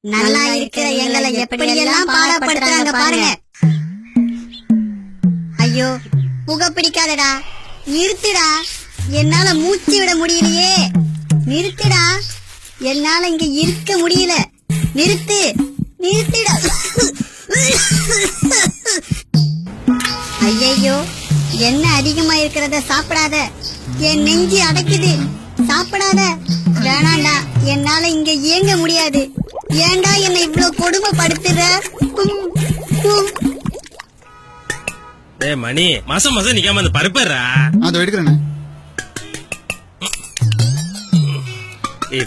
நல்லா இருக்கிற எங்களை எப்படி எல்லாம் பாடப்படுத்துறாங்க பாருங்க. ஐயோ புகை பிடிக்காதடா. நிறுத்துடா. என்னால மூச்சு விட முடியலையே. நிறுத்துடா. என்னால இங்க இருக்க முடியல. நிறுத்து. நிறுத்துடா. ஐயையோ என்ன அதிகமா இருக்கிறத சாப்பிடாத. என் நெஞ்சு அடைக்குது. சாப்பிடாத. வேணாண்டா. என்னால இங்க இயங்க முடியாது. ஏன்டா என்னை இவ்ளோ கொடுமைப்படுத்துற. டேய் மணி மாசம் மாசம் நிக்காம அந்த பருப்பறா. அதை எடுக்கிறேண்ணே ஏய்.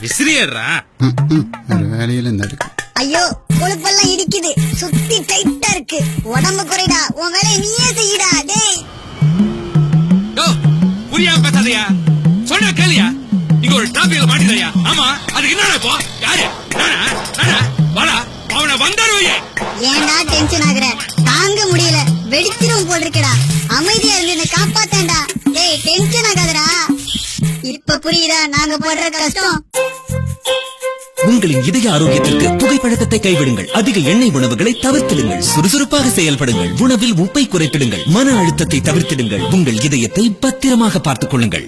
வேற வேலையில இருக்கு. ஐயோ கொழுப்பெல்லாம் இடிக்குது. சுத்தி டைட்டா இருக்கு. உடம்பு குறைடா. உன் வேலையை நீயே செய்யடா டேய். யோ புரியாம பேசாதயா. சொன்னா கேளியா. இங்க ஒரு டிராபிக்ல மாட்டிதையா ஆமா அதுக்கு என்னடா இப்போ? யாரு? ஏன்டா டென்ஷன் ஆகுற? தாங்க முடியல. வெடிச்சிரும் போல் இருக்கடா அமைதியா இருந்து என்ன காப்பாத்தேன்டா. டேய் டென்ஷன் ஆகாதடா. இப்ப புரியுதா? நாங்க போடுற கஷ்டம். உங்களின் இதய ஆரோக்கியத்திற்கு புகைப்பழக்கத்தை கைவிடுங்கள். அதிக எண்ணெய் உணவுகளை தவிர்த்திடுங்கள். சுறுசுறுப்பாக செயல்படுங்கள். உணவில் உப்பை குறைத்திடுங்கள். மன அழுத்தத்தை தவிர்த்திடுங்கள். உங்கள் இதயத்தை பத்திரமாக பார்த்துக் கொள்ளுங்கள்.